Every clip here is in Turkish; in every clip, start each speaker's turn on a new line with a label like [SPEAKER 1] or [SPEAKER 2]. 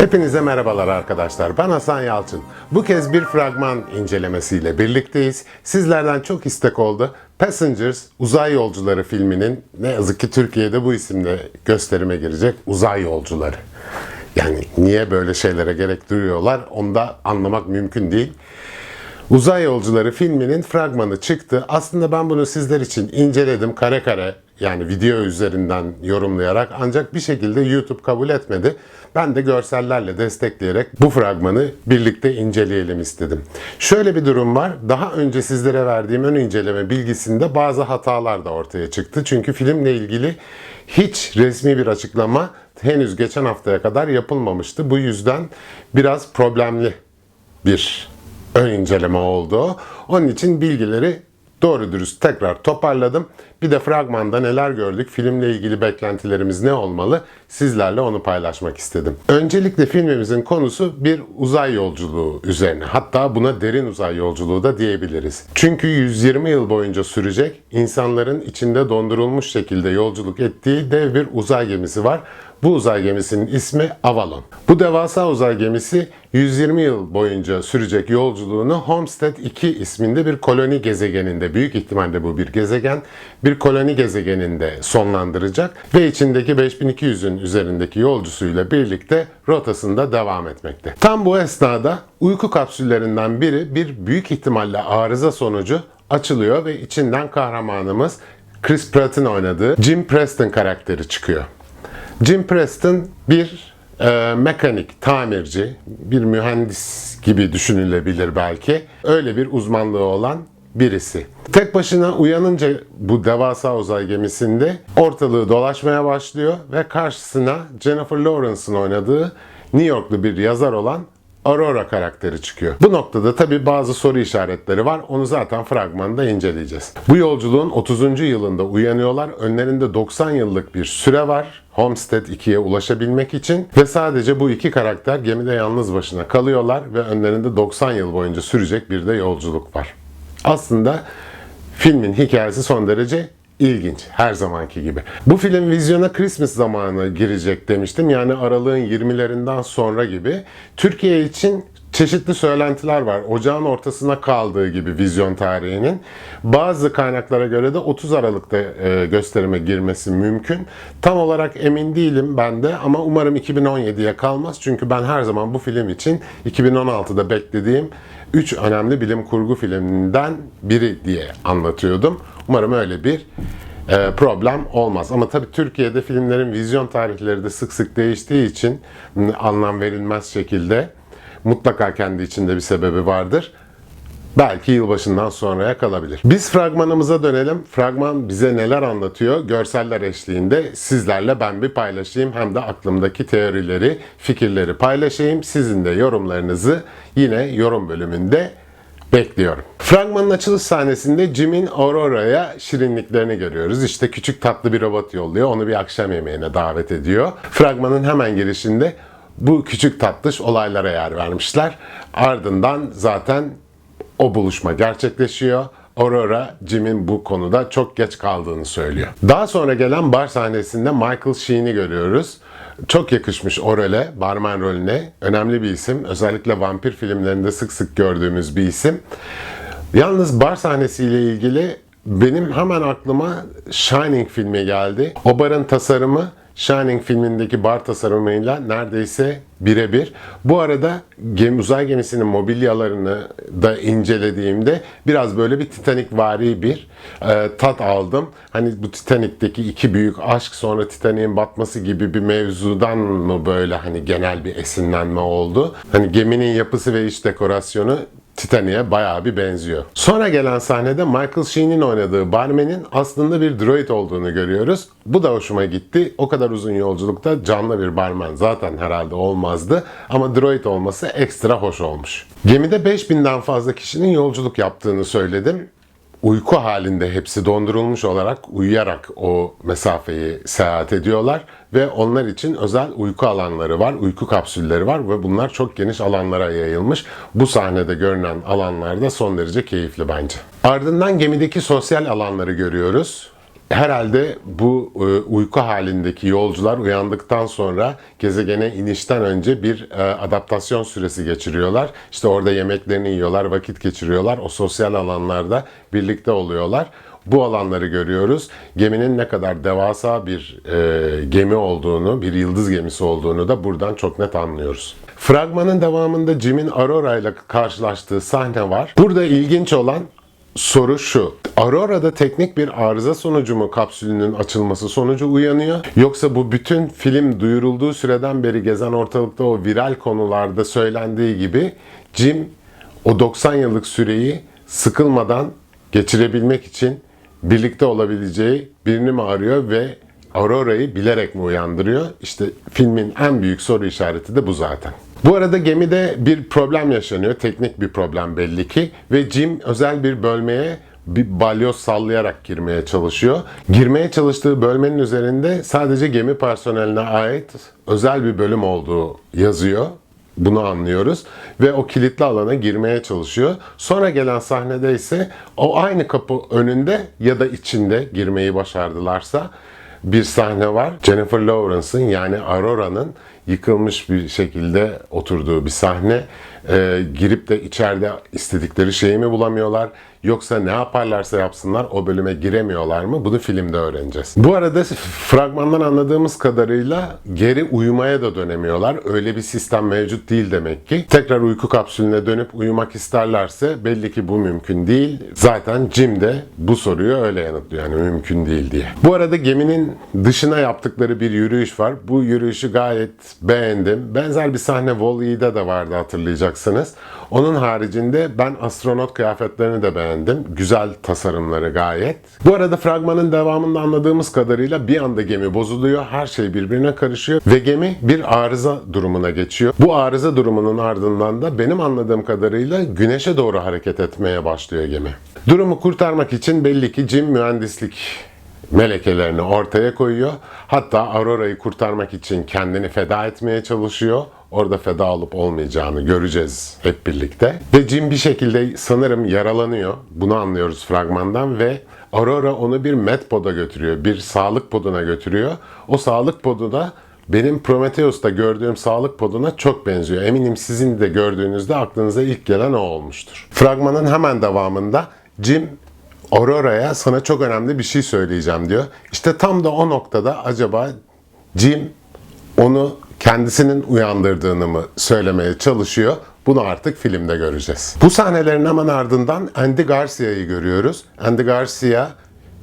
[SPEAKER 1] Hepinize merhabalar arkadaşlar. Ben Hasan Yalçın. Bu kez bir fragman incelemesiyle birlikteyiz. Sizlerden çok istek oldu. Passengers Uzay Yolcuları filminin ne yazık ki Türkiye'de bu isimle gösterime girecek Uzay Yolcuları. Yani niye böyle şeylere gerek duyuyorlar onu da anlamak mümkün değil. Uzay Yolcuları filminin fragmanı çıktı. Aslında ben bunu sizler için inceledim kare kare yani video üzerinden yorumlayarak ancak bir şekilde YouTube kabul etmedi. Ben de görsellerle destekleyerek bu fragmanı birlikte inceleyelim istedim. Şöyle bir durum var. Daha önce sizlere verdiğim ön inceleme bilgisinde bazı hatalar da ortaya çıktı. Çünkü filmle ilgili hiç resmi bir açıklama henüz geçen haftaya kadar yapılmamıştı. Bu yüzden biraz problemli bir ön inceleme oldu. Onun için bilgileri doğru dürüst tekrar toparladım. Bir de fragmanda neler gördük, filmle ilgili beklentilerimiz ne olmalı sizlerle onu paylaşmak istedim. Öncelikle filmimizin konusu bir uzay yolculuğu üzerine. Hatta buna derin uzay yolculuğu da diyebiliriz. Çünkü 120 yıl boyunca sürecek insanların içinde dondurulmuş şekilde yolculuk ettiği dev bir uzay gemisi var. Bu uzay gemisinin ismi Avalon. Bu devasa uzay gemisi 120 yıl boyunca sürecek yolculuğunu Homestead 2 isminde bir koloni gezegeninde, büyük ihtimalle bu bir gezegen, bir koloni gezegeninde sonlandıracak ve içindeki 5200'ün üzerindeki yolcusuyla birlikte rotasında devam etmekte. Tam bu esnada uyku kapsüllerinden biri bir büyük ihtimalle arıza sonucu açılıyor ve içinden kahramanımız Chris Pratt'ın oynadığı Jim Preston karakteri çıkıyor. Jim Preston bir e, mekanik, tamirci, bir mühendis gibi düşünülebilir belki. Öyle bir uzmanlığı olan birisi. Tek başına uyanınca bu devasa uzay gemisinde ortalığı dolaşmaya başlıyor ve karşısına Jennifer Lawrence'ın oynadığı New Yorklu bir yazar olan Aurora karakteri çıkıyor. Bu noktada tabi bazı soru işaretleri var. Onu zaten fragmanda inceleyeceğiz. Bu yolculuğun 30. yılında uyanıyorlar. Önlerinde 90 yıllık bir süre var. Homestead 2'ye ulaşabilmek için ve sadece bu iki karakter gemide yalnız başına kalıyorlar ve önlerinde 90 yıl boyunca sürecek bir de yolculuk var. Aslında filmin hikayesi son derece ilginç her zamanki gibi. Bu film vizyona Christmas zamanı girecek demiştim. Yani aralığın 20'lerinden sonra gibi. Türkiye için çeşitli söylentiler var. Ocağın ortasına kaldığı gibi vizyon tarihinin. Bazı kaynaklara göre de 30 Aralık'ta e, gösterime girmesi mümkün. Tam olarak emin değilim ben de ama umarım 2017'ye kalmaz. Çünkü ben her zaman bu film için 2016'da beklediğim 3 önemli bilim kurgu filminden biri diye anlatıyordum. Umarım öyle bir e, problem olmaz. Ama tabii Türkiye'de filmlerin vizyon tarihleri de sık sık değiştiği için anlam verilmez şekilde mutlaka kendi içinde bir sebebi vardır. Belki yılbaşından sonraya kalabilir. Biz fragmanımıza dönelim. Fragman bize neler anlatıyor? Görseller eşliğinde sizlerle ben bir paylaşayım. Hem de aklımdaki teorileri, fikirleri paylaşayım. Sizin de yorumlarınızı yine yorum bölümünde bekliyorum. Fragmanın açılış sahnesinde Jim'in Aurora'ya şirinliklerini görüyoruz. İşte küçük tatlı bir robot yolluyor. Onu bir akşam yemeğine davet ediyor. Fragmanın hemen girişinde bu küçük tatlış olaylara yer vermişler. Ardından zaten o buluşma gerçekleşiyor. Aurora Jim'in bu konuda çok geç kaldığını söylüyor. Daha sonra gelen bar sahnesinde Michael Sheen'i görüyoruz. Çok yakışmış o role, barman rolüne. Önemli bir isim. Özellikle vampir filmlerinde sık sık gördüğümüz bir isim. Yalnız bar sahnesiyle ilgili benim hemen aklıma Shining filmi geldi. O barın tasarımı Shining filmindeki bar tasarımıyla neredeyse birebir. Bu arada gemi, uzay gemisinin mobilyalarını da incelediğimde biraz böyle bir Titanic vari bir e, tat aldım. Hani bu Titanic'teki iki büyük aşk sonra Titanic'in batması gibi bir mevzudan mı böyle hani genel bir esinlenme oldu. Hani geminin yapısı ve iç dekorasyonu Titanic'e bayağı bir benziyor. Sonra gelen sahnede Michael Sheen'in oynadığı barmenin aslında bir droid olduğunu görüyoruz. Bu da hoşuma gitti. O kadar uzun yolculukta canlı bir barmen zaten herhalde olmazdı. Ama droid olması ekstra hoş olmuş. Gemide 5000'den fazla kişinin yolculuk yaptığını söyledim uyku halinde hepsi dondurulmuş olarak uyuyarak o mesafeyi seyahat ediyorlar ve onlar için özel uyku alanları var, uyku kapsülleri var ve bunlar çok geniş alanlara yayılmış. Bu sahnede görünen alanlar da son derece keyifli bence. Ardından gemideki sosyal alanları görüyoruz. Herhalde bu e, uyku halindeki yolcular uyandıktan sonra gezegene inişten önce bir e, adaptasyon süresi geçiriyorlar. İşte orada yemeklerini yiyorlar, vakit geçiriyorlar. O sosyal alanlarda birlikte oluyorlar. Bu alanları görüyoruz. Geminin ne kadar devasa bir e, gemi olduğunu, bir yıldız gemisi olduğunu da buradan çok net anlıyoruz. Fragmanın devamında Jim'in Aurora ile karşılaştığı sahne var. Burada ilginç olan soru şu. Aurora'da teknik bir arıza sonucu mu kapsülünün açılması sonucu uyanıyor? Yoksa bu bütün film duyurulduğu süreden beri gezen ortalıkta o viral konularda söylendiği gibi Jim o 90 yıllık süreyi sıkılmadan geçirebilmek için birlikte olabileceği birini mi arıyor ve Aurora'yı bilerek mi uyandırıyor? İşte filmin en büyük soru işareti de bu zaten. Bu arada gemide bir problem yaşanıyor. Teknik bir problem belli ki. Ve Jim özel bir bölmeye bir balyoz sallayarak girmeye çalışıyor. Girmeye çalıştığı bölmenin üzerinde sadece gemi personeline ait özel bir bölüm olduğu yazıyor. Bunu anlıyoruz ve o kilitli alana girmeye çalışıyor. Sonra gelen sahnede ise o aynı kapı önünde ya da içinde girmeyi başardılarsa bir sahne var. Jennifer Lawrence'ın yani Aurora'nın yıkılmış bir şekilde oturduğu bir sahne. Ee, girip de içeride istedikleri şeyi mi bulamıyorlar? Yoksa ne yaparlarsa yapsınlar o bölüme giremiyorlar mı? Bunu filmde öğreneceğiz. Bu arada fragmandan anladığımız kadarıyla geri uyumaya da dönemiyorlar. Öyle bir sistem mevcut değil demek ki. Tekrar uyku kapsülüne dönüp uyumak isterlerse belli ki bu mümkün değil. Zaten Jim de bu soruyu öyle yanıtlıyor yani mümkün değil diye. Bu arada geminin dışına yaptıkları bir yürüyüş var. Bu yürüyüşü gayet beğendim. Benzer bir sahne Wall-E'de de vardı hatırlayacaksınız. Onun haricinde ben astronot kıyafetlerini de beğendim. Güzel tasarımları gayet. Bu arada fragmanın devamında anladığımız kadarıyla bir anda gemi bozuluyor. Her şey birbirine karışıyor ve gemi bir arıza durumuna geçiyor. Bu arıza durumunun ardından da benim anladığım kadarıyla güneşe doğru hareket etmeye başlıyor gemi. Durumu kurtarmak için belli ki Jim mühendislik melekelerini ortaya koyuyor. Hatta Aurora'yı kurtarmak için kendini feda etmeye çalışıyor. Orada feda olup olmayacağını göreceğiz hep birlikte. Ve Jim bir şekilde sanırım yaralanıyor. Bunu anlıyoruz fragmandan ve Aurora onu bir medpod'a götürüyor. Bir sağlık poduna götürüyor. O sağlık podu da benim Prometheus'ta gördüğüm sağlık poduna çok benziyor. Eminim sizin de gördüğünüzde aklınıza ilk gelen o olmuştur. Fragmanın hemen devamında Jim Aurora'ya sana çok önemli bir şey söyleyeceğim diyor. İşte tam da o noktada acaba Jim onu kendisinin uyandırdığını mı söylemeye çalışıyor? Bunu artık filmde göreceğiz. Bu sahnelerin hemen ardından Andy Garcia'yı görüyoruz. Andy Garcia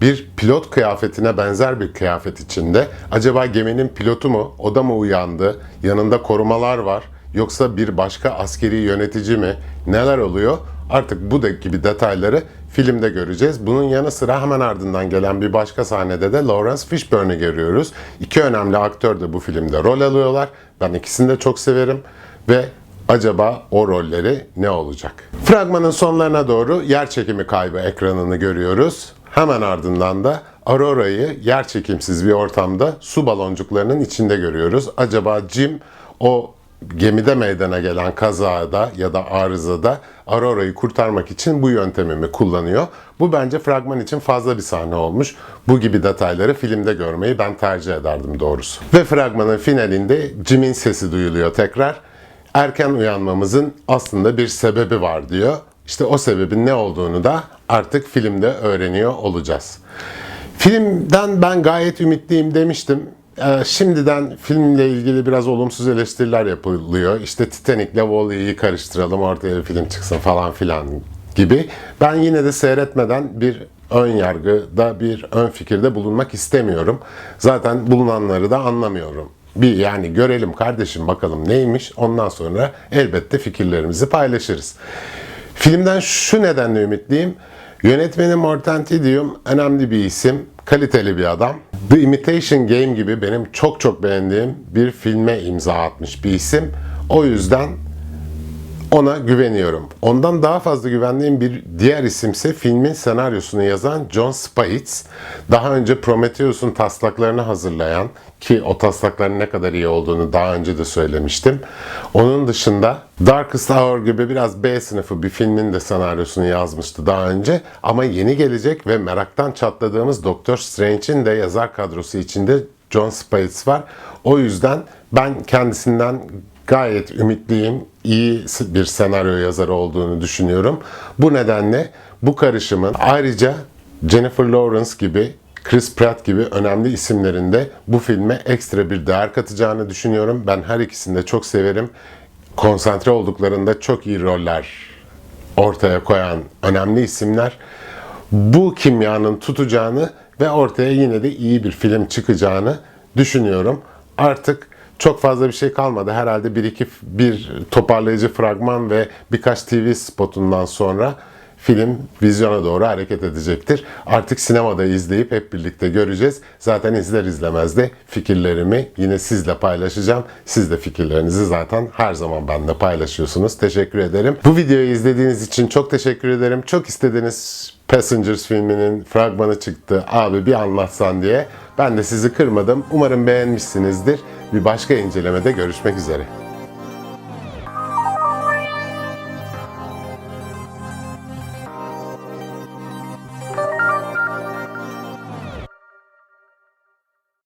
[SPEAKER 1] bir pilot kıyafetine benzer bir kıyafet içinde. Acaba geminin pilotu mu? O da mı uyandı? Yanında korumalar var. Yoksa bir başka askeri yönetici mi? Neler oluyor? Artık bu gibi detayları filmde göreceğiz. Bunun yanı sıra hemen ardından gelen bir başka sahnede de Lawrence Fishburne'ı görüyoruz. İki önemli aktör de bu filmde rol alıyorlar. Ben ikisini de çok severim ve acaba o rolleri ne olacak? Fragmanın sonlarına doğru yer çekimi kaybı ekranını görüyoruz. Hemen ardından da Aurora'yı yer çekimsiz bir ortamda su baloncuklarının içinde görüyoruz. Acaba Jim o gemide meydana gelen kazada ya da arızada Aurora'yı kurtarmak için bu yöntemi mi kullanıyor? Bu bence fragman için fazla bir sahne olmuş. Bu gibi detayları filmde görmeyi ben tercih ederdim doğrusu. Ve fragmanın finalinde Jim'in sesi duyuluyor tekrar. Erken uyanmamızın aslında bir sebebi var diyor. İşte o sebebin ne olduğunu da artık filmde öğreniyor olacağız. Filmden ben gayet ümitliyim demiştim. Ee, şimdiden filmle ilgili biraz olumsuz eleştiriler yapılıyor. İşte Titanic'le Wall-E'yi karıştıralım ortaya film çıksın falan filan gibi. Ben yine de seyretmeden bir ön yargıda bir ön fikirde bulunmak istemiyorum. Zaten bulunanları da anlamıyorum. Bir yani görelim kardeşim bakalım neymiş ondan sonra elbette fikirlerimizi paylaşırız. Filmden şu nedenle ümitliyim. Yönetmeni Mortentidium önemli bir isim, kaliteli bir adam. The Imitation Game gibi benim çok çok beğendiğim bir filme imza atmış bir isim. O yüzden Ona güveniyorum. Ondan daha fazla güvendiğim bir diğer isimse filmin senaryosunu yazan John Spaihts. Daha önce Prometheus'un taslaklarını hazırlayan ki o taslakların ne kadar iyi olduğunu daha önce de söylemiştim. Onun dışında Darkest Hour gibi biraz B sınıfı bir filmin de senaryosunu yazmıştı daha önce. Ama yeni gelecek ve meraktan çatladığımız Doctor Strange'in de yazar kadrosu içinde John Spaihts var. O yüzden ben kendisinden gayet ümitliyim. İyi bir senaryo yazarı olduğunu düşünüyorum. Bu nedenle bu karışımın ayrıca Jennifer Lawrence gibi Chris Pratt gibi önemli isimlerin de bu filme ekstra bir değer katacağını düşünüyorum. Ben her ikisini de çok severim. Konsantre olduklarında çok iyi roller ortaya koyan önemli isimler. Bu kimyanın tutacağını ve ortaya yine de iyi bir film çıkacağını düşünüyorum. Artık çok fazla bir şey kalmadı. Herhalde bir iki bir toparlayıcı fragman ve birkaç TV spotundan sonra film vizyona doğru hareket edecektir. Artık sinemada izleyip hep birlikte göreceğiz. Zaten izler izlemez de fikirlerimi yine sizle paylaşacağım. Siz de fikirlerinizi zaten her zaman benimle paylaşıyorsunuz. Teşekkür ederim. Bu videoyu izlediğiniz için çok teşekkür ederim. Çok istediğiniz Passengers filminin fragmanı çıktı. Abi bir anlatsan diye. Ben de sizi kırmadım. Umarım beğenmişsinizdir. Bir başka incelemede görüşmek üzere.